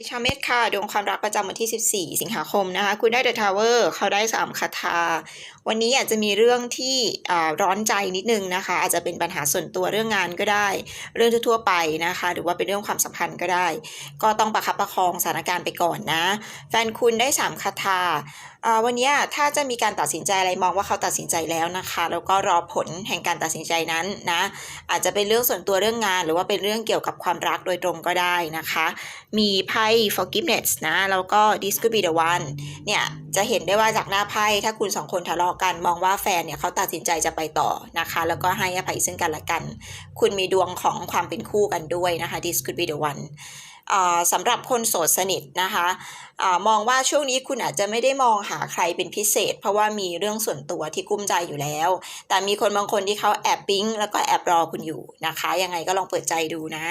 ดิชาเมธค่ะดวงความรักประจำวันที่ 14 สิงหาคมนะคะ คุณได้เดอะทาวเวอร์เขาได้3คาถาวันนี้อาจจะมีเรื่องที่อ่าร้อนใจนิดนึงนะคะ อาจจะเป็นปัญหาส่วนตัวเรื่องงานก็ได้ เรื่องทั่วๆไปนะคะ หรือว่าเป็นเรื่องความสัมพันธ์ก็ได้ ก็ต้องประคับประคองสถานการณ์ไปก่อนนะ แฟนคุณได้3คาถา วันนี้ถ้าจะมีการตัดสินใจอะไรมองว่าเขาตัดสินใจแล้วนะคะแล้วก็รอผลแห่งการตัดสินใจนั้นนะอาจจะเป็นเรื่องส่วนตัวเรื่องงาน หรือว่าเป็นเรื่องเกี่ยวกับความรักโดยตรงก็ได้นะคะ มีไพ่ forgiveness นะแล้วก็ this could be the one เนี่ยจะเห็นได้ว่าจากหน้าไพ่ถ้าคุณสองคนทะเลาะกันมองว่าแฟนเนี่ยเขาตัดสินใจจะไปต่อนะคะ แล้วก็ให้อภัยซึ่งกันและกัน คุณมีดวงของความเป็นคู่กันด้วยนะคะ this could be the one สำหรับคนโสดสนิทนะคะอะมองว่าช่วงนี้คุณอาจจะไม่ได้มองหาใครเป็นพิเศษ เพราะว่ามีเรื่องส่วนตัวที่กุ้มใจอยู่แล้ว แต่มีคนบางคนที่เขาแอบปิ๊งแล้วก็แอบรอคุณอยู่นะคะ ยังไงก็ลองเปิดใจดูนะ